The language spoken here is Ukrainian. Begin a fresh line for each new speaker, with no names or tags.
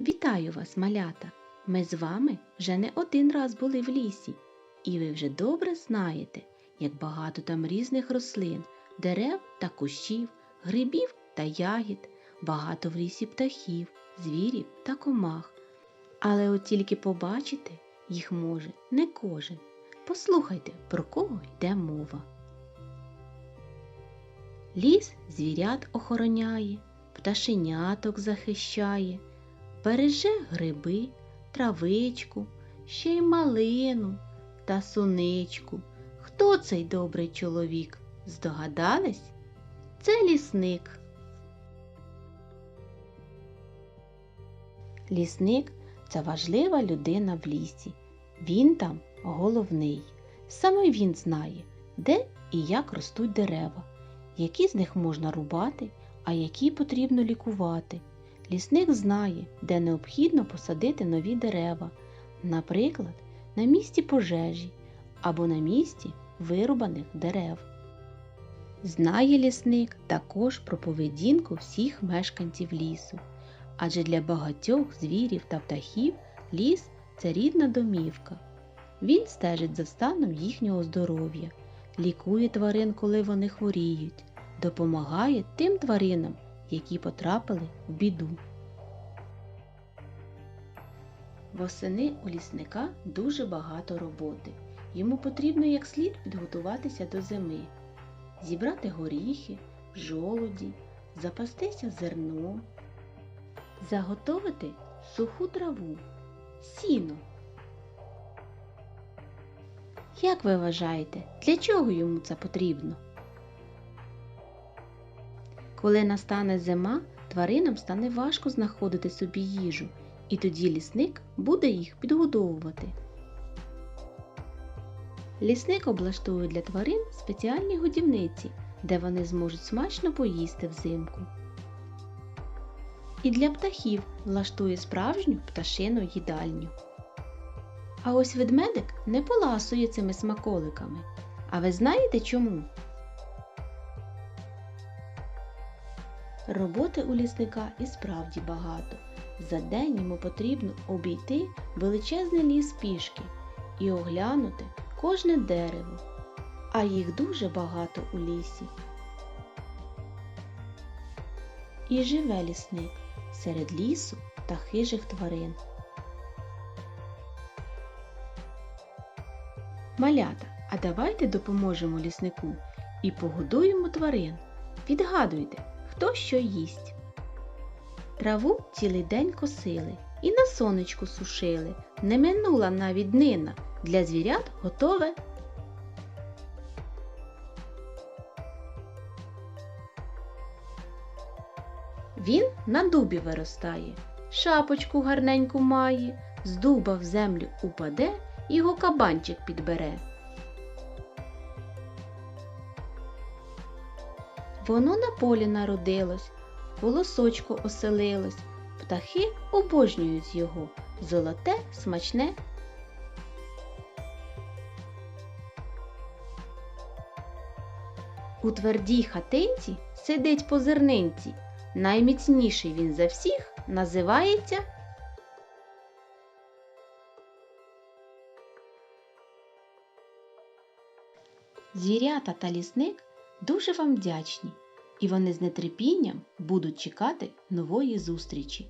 Вітаю вас, малята! Ми з вами вже не один раз були в лісі, і ви вже добре знаєте, як багато там різних рослин, дерев та кущів, грибів та ягід, багато в лісі птахів, звірів та комах. Але от тільки побачити їх може не кожен. Послухайте, про кого йде мова. Ліс звірят охороняє, пташеняток захищає, береже гриби, травичку, ще й малину та суничку. Хто цей добрий чоловік? Здогадались? Це лісник. Лісник це важлива людина в лісі. Він там головний. Саме він знає, де і як ростуть дерева, які з них можна рубати, а які потрібно лікувати. Лісник знає, де необхідно посадити нові дерева, наприклад, на місці пожежі або на місці вирубаних дерев. Знає лісник також про поведінку всіх мешканців лісу, адже для багатьох звірів та птахів ліс це рідна домівка. Він стежить за станом їхнього здоров'я, лікує тварин, коли вони хворіють, допомагає тим тваринам, які потрапили в біду. Восени у лісника дуже багато роботи. Йому потрібно як слід підготуватися до зими, зібрати горіхи, жолуді, запастися зерном, заготовити суху траву, сіно. Як ви вважаєте, для чого йому це потрібно? Коли настане зима, тваринам стане важко знаходити собі їжу, і тоді лісник буде їх підгодовувати. Лісник облаштує для тварин спеціальні годівниці, де вони зможуть смачно поїсти взимку. І для птахів влаштує справжню пташину їдальню. А ось ведмедик не поласує цими смаколиками. А ви знаєте чому? Роботи у лісника і справді багато. За день йому потрібно обійти величезний ліс пішки і оглянути кожне дерево, а їх дуже багато у лісі. І живе лісник серед лісу та хижих тварин. Малята, а давайте допоможемо ліснику і погодуємо тварин. Відгадуйте, хто що їсть. Траву цілий день косили і на сонечку сушили. Не минула навіть днина. Для звірят готове. Він на дубі виростає, шапочку гарненьку має, з дуба в землю упаде, його кабанчик підбере. Воно на полі народилось, в волосочку оселилось, птахи обожнюють його, золоте, смачне. У твердій хатинці сидить по зернинці. Найміцніший він за всіх називається Звірята та лісник дуже вам вдячні, і вони з нетерпінням будуть чекати нової зустрічі.